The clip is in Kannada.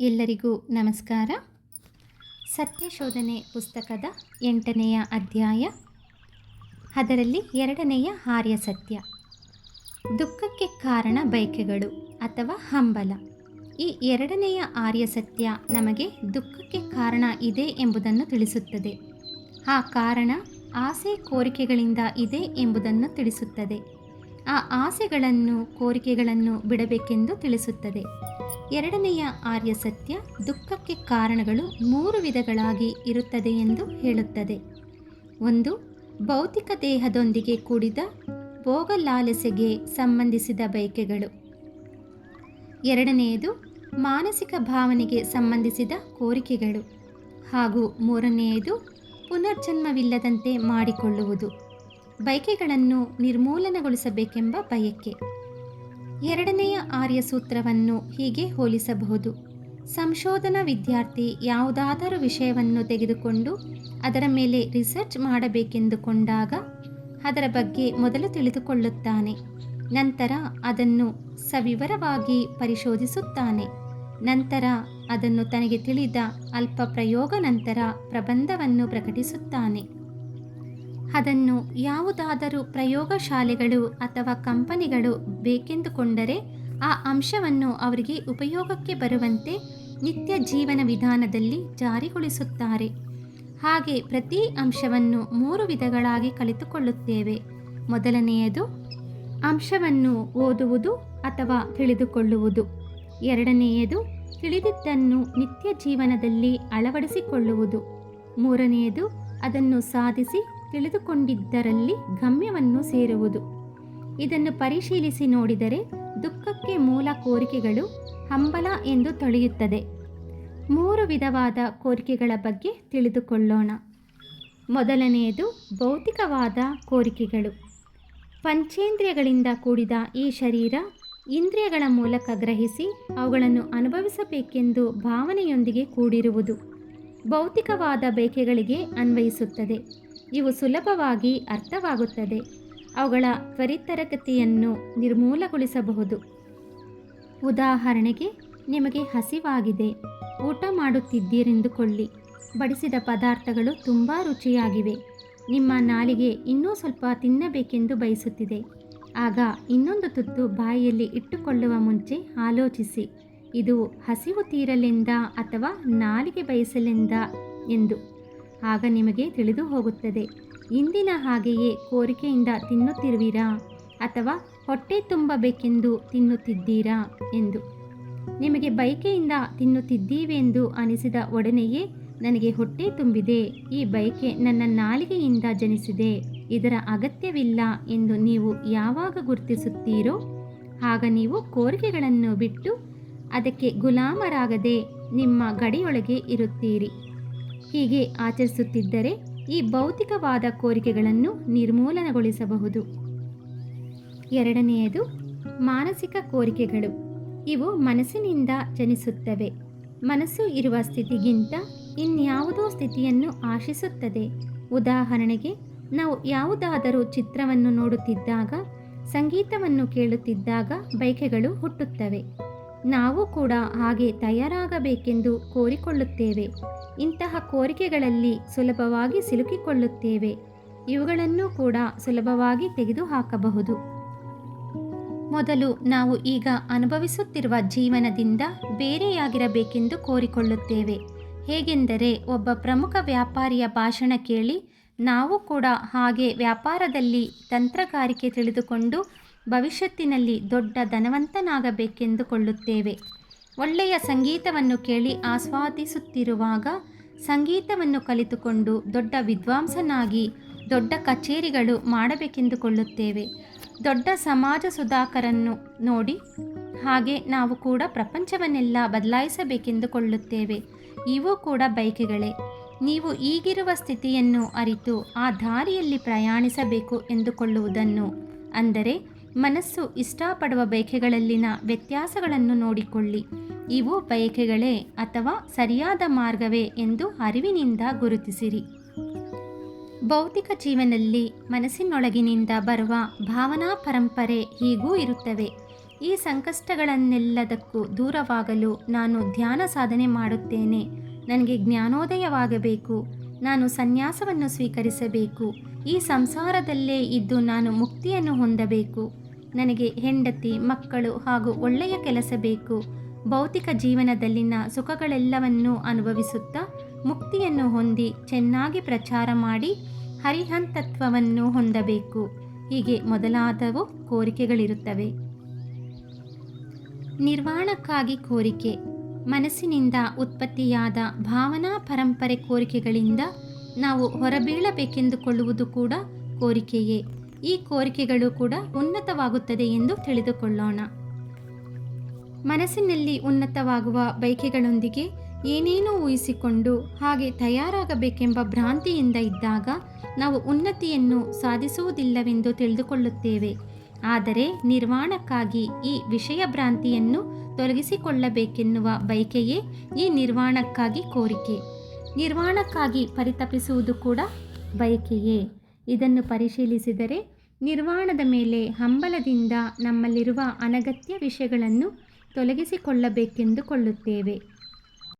ಎಲ್ಲರಿಗೂ ನಮಸ್ಕಾರ. ಸತ್ಯಶೋಧನೆ ಪುಸ್ತಕದ ಎಂಟನೆಯ ಅಧ್ಯಾಯ, ಅದರಲ್ಲಿ ಎರಡನೆಯ ಆರ್ಯ ಸತ್ಯ. ದುಃಖಕ್ಕೆ ಕಾರಣ ಬಯಕೆಗಳು ಅಥವಾ ಹಂಬಲ. ಈ ಎರಡನೆಯ ಆರ್ಯ ಸತ್ಯ ನಮಗೆ ದುಃಖಕ್ಕೆ ಕಾರಣ ಇದೆ ಎಂಬುದನ್ನು ತಿಳಿಸುತ್ತದೆ. ಆ ಕಾರಣ ಆಸೆ ಕೋರಿಕೆಗಳಿಂದ ಇದೆ ಎಂಬುದನ್ನು ತಿಳಿಸುತ್ತದೆ. ಆ ಆಸೆಗಳನ್ನು, ಕೋರಿಕೆಗಳನ್ನು ಬಿಡಬೇಕೆಂದು ತಿಳಿಸುತ್ತದೆ. ಎರಡನೆಯ ಆರ್ಯ ಸತ್ಯ, ದುಃಖಕ್ಕೆ ಕಾರಣಗಳು ಮೂರು ವಿಧಗಳಾಗಿ ಇರುತ್ತದೆ ಎಂದು ಹೇಳುತ್ತದೆ. ಒಂದು, ಭೌತಿಕ ದೇಹದೊಂದಿಗೆ ಕೂಡಿದ ಭೋಗಲಾಲಸೆಗೆ ಸಂಬಂಧಿಸಿದ ಬಯಕೆಗಳು. ಎರಡನೆಯದು, ಮಾನಸಿಕ ಭಾವನೆಗೆ ಸಂಬಂಧಿಸಿದ ಕೋರಿಕೆಗಳು. ಹಾಗೂ ಮೂರನೆಯದು, ಪುನರ್ಜನ್ಮವಿಲ್ಲದಂತೆ ಮಾಡಿಕೊಳ್ಳುವುದು. ಬಯಕೆಗಳನ್ನು ನಿರ್ಮೂಲನಗೊಳಿಸಬೇಕೆಂಬ ಬಯಕೆ. ಎರಡನೆಯ ಆರ್ಯ ಸೂತ್ರವನ್ನು ಹೀಗೆ ಹೋಲಿಸಬಹುದು. ಸಂಶೋಧನಾ ವಿದ್ಯಾರ್ಥಿ ಯಾವುದಾದರೂ ವಿಷಯವನ್ನು ತೆಗೆದುಕೊಂಡು ಅದರ ಮೇಲೆ ರಿಸರ್ಚ್ ಮಾಡಬೇಕೆಂದುಕೊಂಡಾಗ ಅದರ ಬಗ್ಗೆ ಮೊದಲು ತಿಳಿದುಕೊಳ್ಳುತ್ತಾನೆ. ನಂತರ ಅದನ್ನು ಸವಿವರವಾಗಿ ಪರಿಶೋಧಿಸುತ್ತಾನೆ. ನಂತರ ಅದನ್ನು ತನಗೆ ತಿಳಿದ ಅಲ್ಪ ಪ್ರಯೋಗ ನಂತರ ಪ್ರಬಂಧವನ್ನು ಪ್ರಕಟಿಸುತ್ತಾನೆ. ಅದನ್ನು ಯಾವುದಾದರೂ ಪ್ರಯೋಗಶಾಲೆಗಳು ಅಥವಾ ಕಂಪನಿಗಳು ಬೇಕೆಂದುಕೊಂಡರೆ ಆ ಅಂಶವನ್ನು ಅವರಿಗೆ ಉಪಯೋಗಕ್ಕೆ ಬರುವಂತೆ ನಿತ್ಯ ಜೀವನ ವಿಧಾನದಲ್ಲಿ ಜಾರಿಗೊಳಿಸುತ್ತಾರೆ. ಹಾಗೆ ಪ್ರತಿ ಅಂಶವನ್ನು ಮೂರು ವಿಧಗಳಾಗಿ ಕಲಿತುಕೊಳ್ಳುತ್ತೇವೆ ಮೊದಲನೆಯದು, ಅಂಶವನ್ನು ಓದುವುದು ಅಥವಾ ತಿಳಿದುಕೊಳ್ಳುವುದು. ಎರಡನೆಯದು, ತಿಳಿದಿದ್ದನ್ನು ನಿತ್ಯ ಜೀವನದಲ್ಲಿ ಅಳವಡಿಸಿಕೊಳ್ಳುವುದು. ಮೂರನೆಯದು, ಅದನ್ನು ಸಾಧಿಸಿ ತಿಳಿದುಕೊಂಡಿದ್ದರಲ್ಲಿ ಗಮ್ಯವನ್ನು ಸೇರುವುದು. ಇದನ್ನು ಪರಿಶೀಲಿಸಿ ನೋಡಿದರೆ ದುಃಖಕ್ಕೆ ಮೂಲ ಕೋರಿಕೆಗಳು ಹಂಬಲ ಎಂದು ತೊಳೆಯುತ್ತದೆ. ಮೂರು ವಿಧವಾದ ಕೋರಿಕೆಗಳ ಬಗ್ಗೆ ತಿಳಿದುಕೊಳ್ಳೋಣ. ಮೊದಲನೆಯದು ಭೌತಿಕವಾದ ಕೋರಿಕೆಗಳು. ಪಂಚೇಂದ್ರಿಯಗಳಿಂದ ಕೂಡಿದ ಈ ಶರೀರ ಇಂದ್ರಿಯಗಳ ಮೂಲಕ ಗ್ರಹಿಸಿ ಅವುಗಳನ್ನು ಅನುಭವಿಸಬೇಕೆಂದು ಭಾವನೆಯೊಂದಿಗೆ ಕೂಡಿರುವುದು ಭೌತಿಕವಾದ ಬೇಕೆಗಳಿಗೆ ಅನ್ವಯಿಸುತ್ತದೆ. ಇವು ಸುಲಭವಾಗಿ ಅರ್ಥವಾಗುತ್ತದೆ. ಅವುಗಳ ತ್ವರಿತರಗತಿಯನ್ನು ನಿರ್ಮೂಲಗೊಳಿಸಬಹುದು. ಉದಾಹರಣೆಗೆ, ನಿಮಗೆ ಹಸಿವಾಗಿದೆ. ಊಟ ಮಾಡುತ್ತಿದ್ದೀರೆಂದುಕೊಳ್ಳಿ. ಬಡಿಸಿದ ಪದಾರ್ಥಗಳು ತುಂಬ ರುಚಿಯಾಗಿವೆ. ನಿಮ್ಮ ನಾಲಿಗೆ ಇನ್ನೂ ಸ್ವಲ್ಪ ತಿನ್ನಬೇಕೆಂದು ಬಯಸುತ್ತಿದೆ. ಆಗ ಇನ್ನೊಂದು ತುತ್ತು ಬಾಯಿಯಲ್ಲಿ ಇಟ್ಟುಕೊಳ್ಳುವ ಮುಂಚೆ ಆಲೋಚಿಸಿ. ಇದು ಹಸಿವು ತೀರಲೆಂದ ಅಥವಾ ನಾಲಿಗೆ ಬಯಸಲೆಂದ ಎಂದು. ಆಗ ನಿಮಗೆ ತಿಳಿದು ಹೋಗುತ್ತದೆ. ಇಂದಿನ ಹಾಗೆಯೇ ಕೋರಿಕೆಯಿಂದ ತಿನ್ನುತ್ತಿರುವಿರಾ? ಅಥವಾ ಹೊಟ್ಟೆ ತುಂಬಬೇಕೆಂದು ತಿನ್ನುತ್ತಿದ್ದೀರಾ ಎಂದು. ನಿಮಗೆ ಬಯಕೆಯಿಂದ ತಿನ್ನುತ್ತಿದ್ದೀವೆಂದು ಅನಿಸಿದ ಒಡನೆಯೇ ನನಗೆ ಹೊಟ್ಟೆ ತುಂಬಿದೆ. ಈ ಬಯಕೆ ನನ್ನ ನಾಲಿಗೆಯಿಂದ ಜನಿಸಿದೆ. ಇದರ ಅಗತ್ಯವಿಲ್ಲ ಎಂದು ನೀವು ಯಾವಾಗ ಗುರುತಿಸುತ್ತೀರೋ, ಆಗ ನೀವು ಕೋರಿಕೆಗಳನ್ನು ಬಿಟ್ಟು ಅದಕ್ಕೆ ಗುಲಾಮರಾಗದೆ ನಿಮ್ಮ ಗಡಿಯೊಳಗೆ ಇರುತ್ತೀರಿ. ಹೀಗೆ ಆಚರಿಸುತ್ತಿದ್ದರೆ ಈ ಭೌತಿಕವಾದ ಕೋರಿಕೆಗಳನ್ನು ನಿರ್ಮೂಲನಗೊಳಿಸಬಹುದು. ಎರಡನೆಯದು, ಮಾನಸಿಕ ಕೋರಿಕೆಗಳು. ಇವು ಮನಸ್ಸಿನಿಂದ ಜನಿಸುತ್ತವೆ. ಮನಸ್ಸು ಇರುವ ಸ್ಥಿತಿಗಿಂತ ಇನ್ಯಾವುದೋ ಸ್ಥಿತಿಯನ್ನು ಆಶಿಸುತ್ತದೆ. ಉದಾಹರಣೆಗೆ, ನಾವು ಯಾವುದಾದರೂ ಚಿತ್ರವನ್ನು ನೋಡುತ್ತಿದ್ದಾಗ, ಸಂಗೀತವನ್ನು ಕೇಳುತ್ತಿದ್ದಾಗ ಬೈಕೆಗಳು ಹುಟ್ಟುತ್ತವೆ. ನಾವು ಕೂಡ ಹಾಗೆ ತಯಾರಾಗಬೇಕೆಂದು ಕೋರಿಕೊಳ್ಳುತ್ತೇವೆ. ಇಂತಹ ಕೋರಿಕೆಗಳಲ್ಲಿ ಸುಲಭವಾಗಿ ಸಿಲುಕಿಕೊಳ್ಳುತ್ತೇವೆ. ಇವುಗಳನ್ನು ಕೂಡ ಸುಲಭವಾಗಿ ತೆಗೆದುಹಾಕಬಹುದು. ಮೊದಲು ನಾವು ಈಗ ಅನುಭವಿಸುತ್ತಿರುವ ಜೀವನದಿಂದ ಬೇರೆಯಾಗಿರಬೇಕೆಂದು ಕೋರಿಕೊಳ್ಳುತ್ತೇವೆ. ಹೇಗೆಂದರೆ ಒಬ್ಬ ಪ್ರಮುಖ ವ್ಯಾಪಾರಿಯ ಭಾಷಣ ಕೇಳಿ ನಾವು ಕೂಡ ಹಾಗೆ ವ್ಯಾಪಾರದಲ್ಲಿ ತಂತ್ರಗಾರಿಕೆ ತಿಳಿದುಕೊಂಡು ಭವಿಷ್ಯತ್ತಿನಲ್ಲಿ ದೊಡ್ಡ ಧನವಂತನಾಗಬೇಕೆಂದುಕೊಳ್ಳುತ್ತೇವೆ. ಒಳ್ಳೆಯ ಸಂಗೀತವನ್ನು ಕೇಳಿ ಆಸ್ವಾದಿಸುತ್ತಿರುವಾಗ ಸಂಗೀತವನ್ನು ಕಲಿತುಕೊಂಡು ದೊಡ್ಡ ವಿದ್ವಾಂಸನಾಗಿ ದೊಡ್ಡ ಕಚೇರಿಗಳು ಮಾಡಬೇಕೆಂದುಕೊಳ್ಳುತ್ತೇವೆ. ದೊಡ್ಡ ಸಮಾಜ ಸುಧಾಕರನ್ನು ನೋಡಿ ಹಾಗೆ ನಾವು ಕೂಡ ಪ್ರಪಂಚವನ್ನೆಲ್ಲ ಬದಲಾಯಿಸಬೇಕೆಂದುಕೊಳ್ಳುತ್ತೇವೆ. ಇವು ಕೂಡ ಬೈಕ್ಗಳೇ ನೀವು ಈಗಿರುವ ಸ್ಥಿತಿಯನ್ನು ಅರಿತು ಆ ದಾರಿಯಲ್ಲಿ ಪ್ರಯಾಣಿಸಬೇಕು ಎಂದುಕೊಳ್ಳುವುದನ್ನು ಅಂದರೆ ಮನಸ್ಸು ಇಷ್ಟಪಡುವ ಬಯಕೆಗಳಲ್ಲಿನ ವ್ಯತ್ಯಾಸಗಳನ್ನು ನೋಡಿಕೊಳ್ಳಿ. ಇವು ಬಯಕೆಗಳೇ ಅಥವಾ ಸರಿಯಾದ ಮಾರ್ಗವೇ ಎಂದು ಅರಿವಿನಿಂದ ಗುರುತಿಸಿರಿ. ಭೌತಿಕ ಜೀವನದಲ್ಲಿ ಮನಸ್ಸಿನೊಳಗಿನಿಂದ ಬರುವ ಭಾವನಾ ಪರಂಪರೆ ಹೀಗೂ ಇರುತ್ತವೆ. ಈ ಸಂಕಷ್ಟಗಳನ್ನೆಲ್ಲದಕ್ಕೂ ದೂರವಾಗಲು ನಾನು ಧ್ಯಾನ ಸಾಧನೆ ಮಾಡುತ್ತೇನೆ. ನನಗೆ ಜ್ಞಾನೋದಯವಾಗಬೇಕು. ನಾನು ಸನ್ಯಾಸವನ್ನು ಸ್ವೀಕರಿಸಬೇಕು. ಈ ಸಂಸಾರದಲ್ಲೇ ಇದ್ದು ನಾನು ಮುಕ್ತಿಯನ್ನು ಹೊಂದಬೇಕು. ನನಗೆ ಹೆಂಡತಿ, ಮಕ್ಕಳು ಹಾಗೂ ಒಳ್ಳೆಯ ಕೆಲಸ ಬೇಕು. ಭೌತಿಕ ಜೀವನದಲ್ಲಿನ ಸುಖಗಳೆಲ್ಲವನ್ನೂ ಅನುಭವಿಸುತ್ತಾ ಮುಕ್ತಿಯನ್ನು ಹೊಂದಿ ಚೆನ್ನಾಗಿ ಪ್ರಚಾರ ಮಾಡಿ ಹರಿಹಂತತ್ವವನ್ನು ಹೊಂದಬೇಕು. ಹೀಗೆ ಮೊದಲಾದವು ಕೋರಿಕೆಗಳಿರುತ್ತವೆ. ನಿರ್ವಾಣಕ್ಕಾಗಿ ಕೋರಿಕೆ. ಮನಸ್ಸಿನಿಂದ ಉತ್ಪತ್ತಿಯಾದ ಭಾವನಾ ಪರಂಪರೆ ಕೋರಿಕೆಗಳಿಂದ ನಾವು ಹೊರಬೀಳಬೇಕೆಂದುಕೊಳ್ಳುವುದು ಕೂಡ ಕೋರಿಕೆಯೇ. ಈ ಕೋರಿಕೆಗಳು ಕೂಡ ಉನ್ನತವಾಗುತ್ತದೆ ಎಂದು ತಿಳಿದುಕೊಳ್ಳೋಣ. ಮನಸ್ಸಿನಲ್ಲಿ ಉನ್ನತವಾಗುವ ಬಯಕೆಗಳೊಂದಿಗೆ ಏನೇನೋ ಊಹಿಸಿಕೊಂಡು ಹಾಗೆ ತಯಾರಾಗಬೇಕೆಂಬ ಭ್ರಾಂತಿಯಿಂದ ಇದ್ದಾಗ ನಾವು ಉನ್ನತಿಯನ್ನು ಸಾಧಿಸುವುದಿಲ್ಲವೆಂದು ತಿಳಿದುಕೊಳ್ಳುತ್ತೇವೆ. ಆದರೆ ನಿರ್ವಾಣಕ್ಕಾಗಿ ಈ ವಿಷಯ ಭ್ರಾಂತಿಯನ್ನು ತೊಲಗಿಸಿಕೊಳ್ಳಬೇಕೆನ್ನುವ ಬಯಕೆಯೇ ಈ ನಿರ್ವಾಣಕ್ಕಾಗಿ ಕೋರಿಕೆ. ನಿರ್ವಾಣಕ್ಕಾಗಿ ಪರಿತಪಿಸುವುದು ಕೂಡ ಬಯಕೆಯೇ. ಇದನ್ನು ಪರಿಶೀಲಿಸಿದರೆ ನಿರ್ವಾಣದ ಮೇಲೆ ಹಂಬಲದಿಂದ ನಮ್ಮಲ್ಲಿರುವ ಅನಗತ್ಯ ವಿಷಯಗಳನ್ನು ತೊಲಗಿಸಿಕೊಳ್ಳಬೇಕೆಂದುಕೊಳ್ಳುತ್ತೇವೆ.